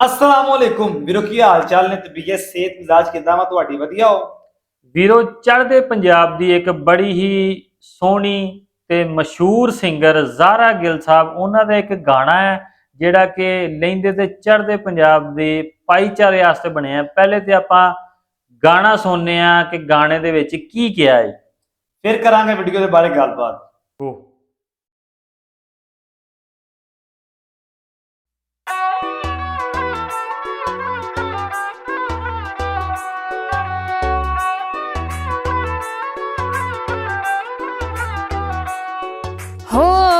ਅਸਲਾਮੁਅਲੈਕੁਮ ਵੀਰੋ ਕੀ ਹਾਲ ਚਾਲ ਨੇ? ਤਬੀਅਤ ਸਿਹਤ ਮਿਜ਼ਾਜ ਕਿਦਾਂ ਵਾ? ਤੁਹਾਡੀ ਵਧੀਆ ਹੋ? ਵੀਰੋ ਚੜ੍ਹਦੇ ਪੰਜਾਬ ਦੀ ਇੱਕ ਬੜੀ ਹੀ ਸੋਹਣੀ ਤੇ ਮਸ਼ਹੂਰ ਸਿੰਗਰ ਜ਼ਾਰਾ ਗਿਲ ਸਾਹਿਬ ਉਹਨਾਂ ਦਾ ਇੱਕ ਗਾਣਾ ਹੈ ਜਿਹੜਾ ਕਿ ਲੈਂਦੇ ਤੇ ਚੜਦੇ ਪੰਜਾਬ ਦੇ ਭਾਈਚਾਰੇ ਵਾਸਤੇ ਬਣਿਆ। ਪਹਿਲੇ ਤੇ ਆਪਾਂ ਗਾਣਾ ਸੁਣਨੇ ਆ ਕਿ ਗਾਣੇ ਦੇ ਵਿੱਚ ਕੀ ਕਿਹਾ ਹੈ। ਫਿਰ ਕਰਾਂਗੇ ਵੀਡੀਓ ਦੇ ਬਾਰੇ ਗੱਲਬਾਤ। ਹੋ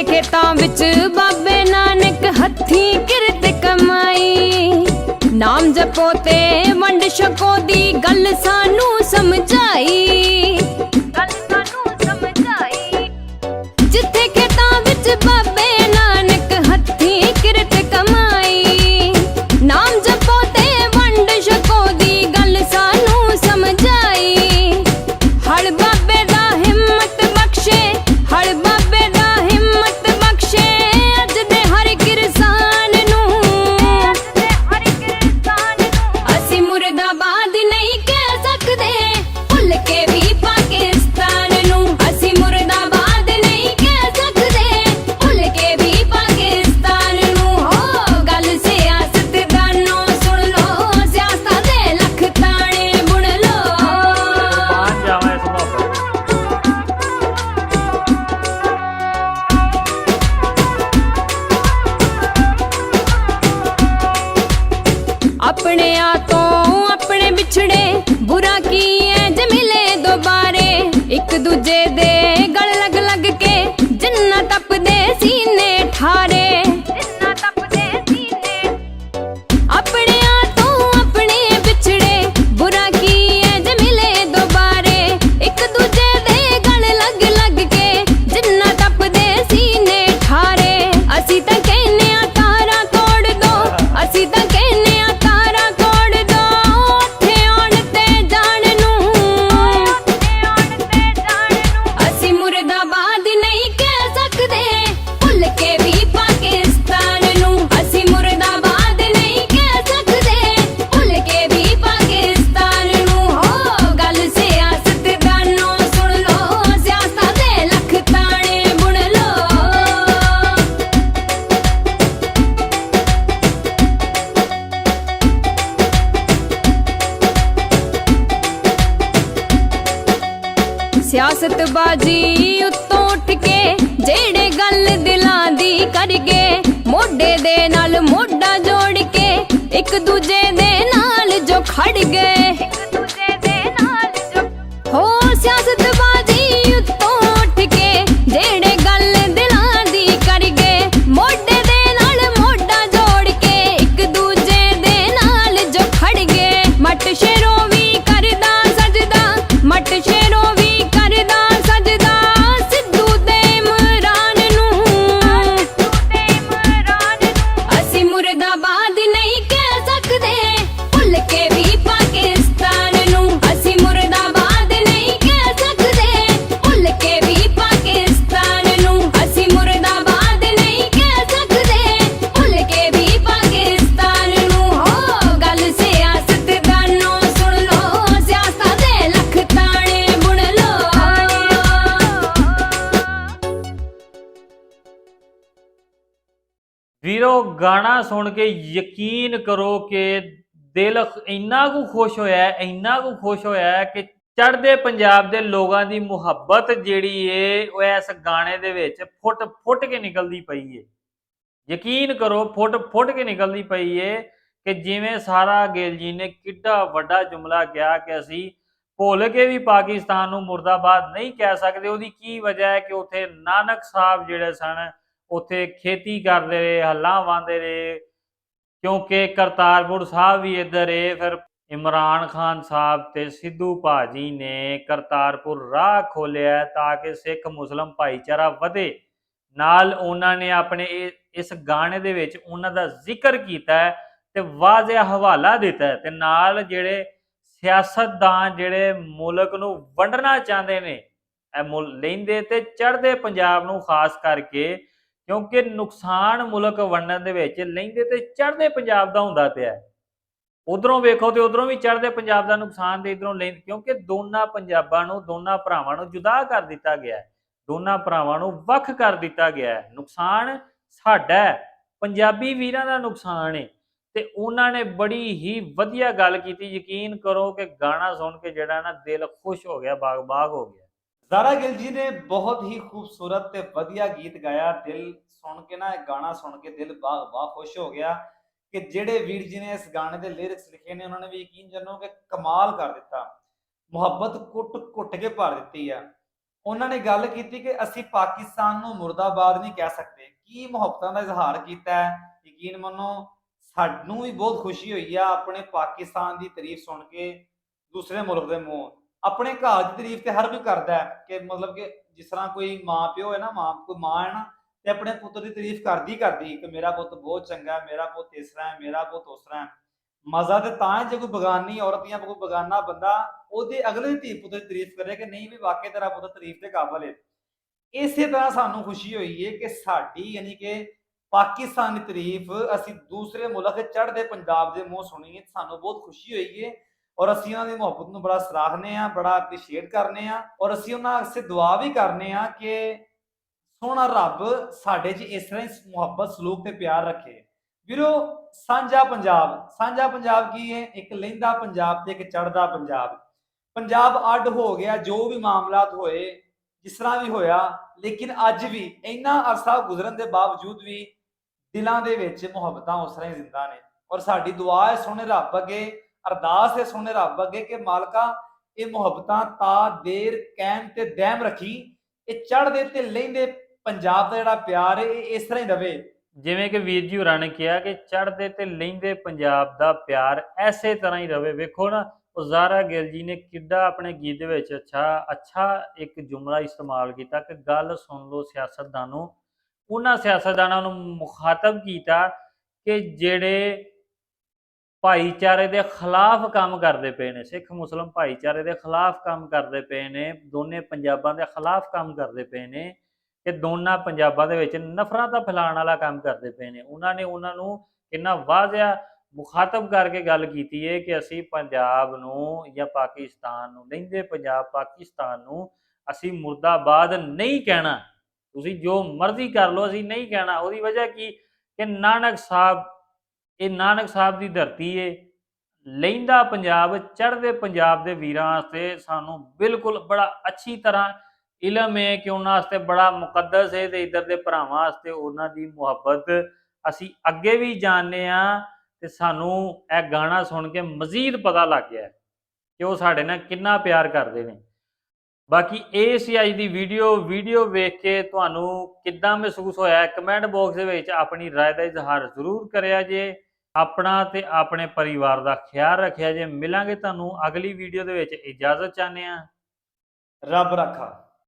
ਦੇ ਖੇਤਾਂ ਵਿੱਚ ਬਾਬੇ ਨਾਨਕ ਹੱਥੀਂ ਕਿਰਤ ਕਮਾਈ। ਨਾਮ ਜਪੋ ਤੇ ਵੰਡ ਛਕੋ ਦੀ ਗੱਲ ਸਾਨੂੰ ਸਮਝ ਸਿਆਸਤ ਬਾਜੀ ਉੱਤੋਂ ਉੱਠ ਕੇ ਜਿਹੜੇ ਗੱਲ ਦਿਲਾਂ ਦੀ ਕਰਗੇ ਮੋਢੇ ਦੇ ਨਾਲ ਮੋਢਾ ਜੋੜ ਕੇ ਇੱਕ ਦੂਜੇ ਦੇ ਨਾਲ ਜੋ ਖੜ ਗਏ। ਇੱਕ ਦੂਜੇ ਦੇ ਨਾਲ ਹੋ ਸਿਆਸਤ ਵੀਰੋ, ਗਾਣਾ ਸੁਣ ਕੇ ਯਕੀਨ ਕਰੋ ਕਿ ਦਿਲ ਇੰਨਾ ਕੁ ਖੁਸ਼ ਹੋਇਆ ਇੰਨਾ ਕੁ ਖੁਸ਼ ਹੋਇਆ ਕਿ ਚੜਦੇ ਪੰਜਾਬ ਦੇ ਲੋਕਾਂ ਦੀ ਮੁਹੱਬਤ ਜਿਹੜੀ ਏ, ਉਹ ਇਸ ਗਾਣੇ ਦੇ ਵਿੱਚ ਫੁੱਟ ਫੁੱਟ ਕੇ ਨਿਕਲਦੀ ਪਈ ਏ। ਯਕੀਨ ਕਰੋ, ਫੁੱਟ ਫੁੱਟ ਕੇ ਨਿਕਲਦੀ ਪਈ ਏ ਕਿ ਜਿਵੇਂ ਸਾਰਾ ਗਿਲ ਜੀ ਨੇ ਕਿੱਡਾ ਵੱਡਾ ਜੁਮਲਾ ਕਿਹਾ ਕਿ ਅਸੀਂ ਭੁੱਲ ਕੇ ਵੀ ਪਾਕਿਸਤਾਨ ਨੂੰ ਮੁਰਦਾਬਾਦ ਨਹੀਂ ਕਹਿ ਸਕਦੇ। ਉਹਦੀ ਕੀ ਵਜ੍ਹਾ ਹੈ ਕਿ ਉਥੇ ਨਾਨਕ ਸਾਹਿਬ ਜਿਹੜੇ ਸਨ ਉੱਥੇ ਖੇਤੀ ਕਰਦੇ ਰਹੇ, ਹੱਲਾਂ ਵਾਂਦੇ ਰਹੇ। ਕਿਉਂਕਿ ਕਰਤਾਰਪੁਰ ਸਾਹਿਬ ਵੀ ਇੱਧਰ ਏ, ਫਿਰ ਇਮਰਾਨ ਖਾਨ ਸਾਹਿਬ ਤੇ ਸਿੱਧੂ ਭਾਜੀ ਨੇ ਕਰਤਾਰਪੁਰ ਰਾਹ ਖੋਲਿਆ ਤਾਂ ਕਿ ਸਿੱਖ ਮੁਸਲਮ ਭਾਈਚਾਰਾ ਵਧੇ। ਨਾਲ ਉਹਨਾਂ ਨੇ ਆਪਣੇ ਇਸ ਗਾਣੇ ਦੇ ਵਿੱਚ ਉਹਨਾਂ ਦਾ ਜ਼ਿਕਰ ਕੀਤਾ ਹੈ ਤੇ ਵਾਜ਼ਿਹ ਹਵਾਲਾ ਦਿੱਤਾ ਹੈ ਤੇ ਨਾਲ ਜਿਹੜੇ ਸਿਆਸਤਦਾਨ, ਜਿਹੜੇ ਮੁਲਕ ਨੂੰ ਵੰਡਣਾ ਚਾਹੁੰਦੇ ਨੇ, ਇਹ ਮੁਲ, ਲੈਂਦੇ ਤੇ ਚੜ੍ਹਦੇ ਪੰਜਾਬ ਨੂੰ ਖਾਸ ਕਰਕੇ ਕਿਉਂਕਿ ਨੁਕਸਾਨ ਮੁਲਕ ਵੰਡਣ ਦੇ ਵਿੱਚ ਲੈਂਦੇ ਤੇ ਚੜ੍ਹਦੇ ਪੰਜਾਬ ਦਾ ਹੁੰਦਾ ਪਿਆ ਉਧਰੋਂ ਵੇਖੋ ਤੇ ਉਧਰੋਂ ਵੀ ਚੜ੍ਹਦੇ ਪੰਜਾਬ ਦਾ ਨੁਕਸਾਨ ਤੇ ਇਧਰੋਂ ਲੈਂਦੇ, ਕਿਉਂਕਿ ਦੋਨਾਂ ਪੰਜਾਬਾਂ ਨੂੰ, ਦੋਨਾਂ ਭਰਾਵਾਂ ਨੂੰ ਜੁਦਾ ਕਰ ਦਿੱਤਾ ਗਿਆ ਹੈ। ਦੋਨਾਂ ਭਰਾਵਾਂ ਨੂੰ ਵੱਖ ਕਰ ਦਿੱਤਾ ਗਿਆ ਹੈ। ਨੁਕਸਾਨ ਸਾਡਾ ਪੰਜਾਬੀ ਵੀਰਾਂ ਦਾ ਨੁਕਸਾਨ ਹੈ ਤੇ ਉਹਨਾਂ ਨੇ ਬੜੀ ਹੀ ਵਧੀਆ ਗੱਲ ਕੀਤੀ। ਯਕੀਨ ਕਰੋ ਕਿ ਗਾਣਾ ਸੁਣ ਕੇ ਜਿਹੜਾ ਨਾ ਦਿਲ ਖੁਸ਼ ਹੋ ਗਿਆ, ਬਾਗ-ਬਾਗ ਹੋ ਗਿਆ। ਜ਼ਾਰਾ ਗਿੱਲ ਜੀ ਨੇ ਬਹੁਤ ਹੀ ਖੂਬਸੂਰਤ ਤੇ ਵਧੀਆ ਗੀਤ ਗਾਇਆ। ਦਿਲ ਸੁਣ ਕੇ ਨਾ, ਇਹ ਗਾਣਾ ਸੁਣ ਕੇ ਦਿਲ ਬਾਗ ਬਾਗ ਖੁਸ਼ ਹੋ ਗਿਆ ਕਿ ਜਿਹੜੇ ਵੀਰ ਜੀ ਨੇ ਇਸ ਗਾਣੇ ਦੇ ਲਿਰਿਕਸ ਲਿਖੇ ਨੇ, ਉਹਨਾਂ ਨੇ ਵੀ ਯਕੀਨ ਜਨੋ ਕਿ ਕਮਾਲ ਕਰ ਦਿੱਤਾ। ਮੁਹੱਬਤ ਕੁੱਟ ਕੁੱਟ ਕੇ ਭਰ ਦਿੱਤੀ ਆ। ਉਹਨਾਂ ਨੇ ਗੱਲ ਕੀਤੀ ਕਿ ਅਸੀਂ ਪਾਕਿਸਤਾਨ ਨੂੰ ਮੁਰਦਾਬਾਦ ਨਹੀਂ ਕਹਿ ਸਕਦੇ। ਕੀ ਮੁਹੱਬਤਾਂ ਦਾ ਇਜ਼ਹਾਰ ਕੀਤਾ ਹੈ? ਯਕੀਨ ਮੰਨੋ, ਸਾਨੂੰ ਵੀ ਬਹੁਤ ਖੁਸ਼ੀ ਹੋਈ ਆ ਆਪਣੇ ਪਾਕਿਸਤਾਨ ਦੀ ਤਾਰੀਫ ਸੁਣ ਕੇ, ਦੂਸਰੇ ਮੁਲਕ ਦੇ ਮੂੰਹ। ਆਪਣੇ ਘਰ ਦੀ ਤਾਰੀਫ ਤੇ ਹਰ ਕੋਈ ਕਰਦਾ ਹੈ ਕਿ ਮਤਲਬ ਕਿ ਜਿਸ ਤਰ੍ਹਾਂ ਕੋਈ ਮਾਂ ਪਿਓ ਹੈ ਨਾ, ਮਾਂ, ਕੋਈ ਮਾਂ ਹੈ ਨਾ, ਤੇ ਆਪਣੇ ਪੁੱਤਰ ਦੀ ਤਾਰੀਫ ਕਰਦੀ ਕਰਦੀ ਕਿ ਮੇਰਾ ਪੁੱਤ ਬਹੁਤ ਚੰਗਾ ਹੈ, ਮੇਰਾ ਪੁੱਤ ਇਸ ਹੈ, ਮੇਰਾ ਪੁੱਤ ਉਸ ਹੈ। ਮਜ਼ਾ ਤੇ ਤਾਂ ਹੈ ਜੇ ਕੋਈ ਬਗਾਨੀ ਔਰਤ ਜਾਂ ਕੋਈ ਬਗਾਨਾ ਬੰਦਾ ਉਹਦੇ ਅਗਲੇ ਧੀ ਪੁੱਤਰ ਦੀ ਤਾਰੀਫ ਕਰੇ ਕਿ ਨਹੀਂ ਵੀ ਵਾਕਈ ਤੇਰਾ ਪੁੱਤ ਤਾਰੀਫ ਦੇ ਕਾਬਲ ਹੈ। ਇਸੇ ਤਰ੍ਹਾਂ ਸਾਨੂੰ ਖੁਸ਼ੀ ਹੋਈ ਹੈ ਕਿ ਸਾਡੀ ਯਾਨੀ ਕਿ ਪਾਕਿਸਤਾਨ ਦੀ ਤਾਰੀਫ ਅਸੀਂ ਦੂਸਰੇ ਮੁਲਕ ਚੜ੍ਹਦੇ ਪੰਜਾਬ ਦੇ ਮੂੰਹ ਸੁਣੀ ਸਾਨੂੰ ਬਹੁਤ ਖੁਸ਼ੀ ਹੋਈ ਹੈ ਔਰ ਅਸੀਂ ਉਹਨਾਂ ਦੀ ਮੁਹੱਬਤ ਨੂੰ ਬੜਾ ਸਰਾਹਨੇ ਆ, ਬੜਾ ਅਪਰੀਸ਼ੀਏਟ ਕਰਨੇ ਆ ਔਰ ਅਸੀਂ ਉਹਨਾਂ ਵਾਸਤੇ ਦੁਆ ਵੀ ਕਰਨੇ ਆ ਕਿ ਸੋਹਣਾ ਰੱਬ ਸਾਡੇ 'ਚ ਇਸ ਤਰ੍ਹਾਂ ਹੀ ਮੁਹੱਬਤ, ਸਲੂਕ ਤੇ ਪਿਆਰ ਰੱਖੇ। ਵੀਰੋ, ਸਾਂਝਾ ਪੰਜਾਬ ਸਾਂਝਾ ਪੰਜਾਬ ਕੀ ਹੈ? ਇੱਕ ਲਹਿੰਦਾ ਪੰਜਾਬ ਤੇ ਇੱਕ ਚੜਦਾ ਪੰਜਾਬ। ਪੰਜਾਬ ਅੱਡ ਹੋ ਗਿਆ, ਜੋ ਵੀ ਮਾਮਲਾਤ ਹੋਏ, ਜਿਸ ਤਰ੍ਹਾਂ ਵੀ ਹੋਇਆ, ਲੇਕਿਨ ਅੱਜ ਵੀ ਇੰਨਾ ਅਰਸਾ ਗੁਜ਼ਰਨ ਦੇ ਬਾਵਜੂਦ ਵੀ ਦਿਲਾਂ ਦੇ ਵਿੱਚ ਮੁਹੱਬਤਾਂ ਉਸ ਤਰ੍ਹਾਂ ਹੀ ਜ਼ਿੰਦਾ ਨੇ। ਔਰ ਸਾਡੀ ਦੁਆ ਹੈ ਸੋਹਣੇ ਰੱਬ ਅੱਗੇ ਅਰਦਾਸ ਹੈ ਸੋਹਣੇ ਰੱਬ ਅੱਗੇ ਕਿ ਮਾਲਕਾ, ਇਹ ਮੁਹੱਬਤਾਂ ਤਾ ਦੇਰ ਕਾਇਮ ਤੇ ਦੈਮ ਰੱਖੀ। ਇਹ ਚੜ੍ਹਦੇ ਤੇ ਲਹਿੰਦੇ ਪੰਜਾਬ ਦਾ ਜਿਹੜਾ ਪਿਆਰ ਹੈ ਇਹ ਇਸ ਤਰ੍ਹਾਂ ਹੀ ਰਵੇ। ਜਿਵੇਂ ਕਿ ਵੀਰ ਜੀ ਹੋਰਾਂ ਨੇ ਕਿਹਾ ਕਿ ਚੜ੍ਹਦੇ ਤੇ ਲਹਿੰਦੇ ਪੰਜਾਬ ਦਾ ਪਿਆਰ ਐਸੇ ਤਰ੍ਹਾਂ ਹੀ ਰਵੇ। ਵੇਖੋ ਨਾ ਉਹ ਜ਼ਾਰਾ ਜੀ ਨੇ ਕਿੱਡਾ ਆਪਣੇ ਗੀਤ ਦੇ ਵਿੱਚ ਅੱਛਾ ਅੱਛਾ ਇੱਕ ਜੁਮਲਾ ਇਸਤੇਮਾਲ ਕੀਤਾ। ਕਿ ਗੱਲ ਸੁਣ ਲਓ ਸਿਆਸਤਦਾਨੋਂ। ਉਹਨਾਂ ਸਿਆਸਤਦਾਨਾਂ ਨੂੰ ਮੁਖਾਤਬ ਕੀਤਾ ਕਿ ਜਿਹੜੇ ਭਾਈਚਾਰੇ ਦੇ ਖਿਲਾਫ ਕੰਮ ਕਰਦੇ ਪਏ ਨੇ, ਸਿੱਖ, ਮੁਸਲਮ ਭਾਈਚਾਰੇ ਦੇ ਖਿਲਾਫ ਕੰਮ ਕਰਦੇ ਪਏ ਨੇ, ਦੋਨੇ ਪੰਜਾਬਾਂ ਦੇ ਖਿਲਾਫ ਕੰਮ ਕਰਦੇ ਪਏ ਨੇ ਕਿ ਦੋਨਾਂ ਪੰਜਾਬਾਂ ਦੇ ਵਿੱਚ ਨਫ਼ਰਤਾਂ ਫੈਲਾਉਣ ਵਾਲਾ ਕੰਮ ਕਰਦੇ ਪਏ ਨੇ। ਉਹਨਾਂ ਨੇ ਉਹਨਾਂ ਨੂੰ ਕਿੰਨਾ ਵਾਜ਼ਿਆ, ਮੁਖਾਤਬ ਕਰਕੇ ਗੱਲ ਕੀਤੀ ਹੈ ਕਿ ਅਸੀਂ ਪੰਜਾਬ ਨੂੰ ਜਾਂ ਪਾਕਿਸਤਾਨ ਨੂੰ, ਲੈਂਦੇ ਪੰਜਾਬ ਪਾਕਿਸਤਾਨ ਨੂੰ ਅਸੀਂ ਮੁਰਦਾਬਾਦ ਨਹੀਂ ਕਹਿਣਾ। ਤੁਸੀਂ ਜੋ ਮਰਜ਼ੀ ਕਰ ਲਓ, ਅਸੀਂ ਨਹੀਂ ਕਹਿਣਾ। ਉਹਦੀ ਵਜ੍ਹਾ ਕੀ? ਕਿ ਨਾਨਕ ਸਾਹਿਬ ਇਹ ਨਾਨਕ ਸਾਹਿਬ ਦੀ ਧਰਤੀ ਏ ਲਹਿੰਦਾ ਪੰਜਾਬ ਚੜ੍ਹਦੇ ਪੰਜਾਬ ਦੇ ਵੀਰਾਂ ਵਾਸਤੇ ਸਾਨੂੰ ਬਿਲਕੁਲ ਬੜਾ ਅੱਛੀ ਤਰ੍ਹਾਂ ਇਲਮ ਹੈ ਕਿ ਉਹਨਾਂ ਵਾਸਤੇ ਬੜਾ ਮੁਕੱਦਸ ਹੈ ਤੇ ਇਧਰ ਦੇ ਭਰਾਵਾਂ ਵਾਸਤੇ ਉਹਨਾਂ ਦੀ ਮੁਹੱਬਤ ਅਸੀਂ ਅੱਗੇ ਵੀ ਜਾਣਦੇ ਆ ਤੇ ਸਾਨੂੰ ਇਹ ਗਾਣਾ ਸੁਣ ਕੇ ਮਜ਼ੀਦ ਪਤਾ ਲੱਗ ਗਿਆ ਹੈ ਕਿ ਉਹ ਸਾਡੇ ਨਾਲ ਕਿੰਨਾ ਪਿਆਰ ਕਰਦੇ ਨੇ ਬਾਕੀ ਇਹ ਸੀ ਅੱਜ ਦੀ ਵੀਡੀਓ ਵੀਡੀਓ ਵੇਖ ਕੇ ਤੁਹਾਨੂੰ ਕਿੱਦਾਂ ਮਹਿਸੂਸ ਹੋਇਆ ਕਮੈਂਟ ਬਾਕਸ ਦੇ ਵਿੱਚ ਆਪਣੀ رائے ਦਾ ਇਜ਼ਹਾਰ ਜ਼ਰੂਰ ਕਰਿਆ ਜੇ ਆਪਣਾ ਤੇ ਆਪਣੇ ਪਰਿਵਾਰ ਦਾ ਖਿਆਲ ਰੱਖਿਆ ਜੇ ਮਿਲਾਂਗੇ ਤੁਹਾਨੂੰ ਅਗਲੀ ਵੀਡੀਓ ਦੇ ਵਿੱਚ ਇਜਾਜ਼ਤ ਚਾਹੁੰਦੇ ਆ ਰੱਬ ਰੱਖਾ।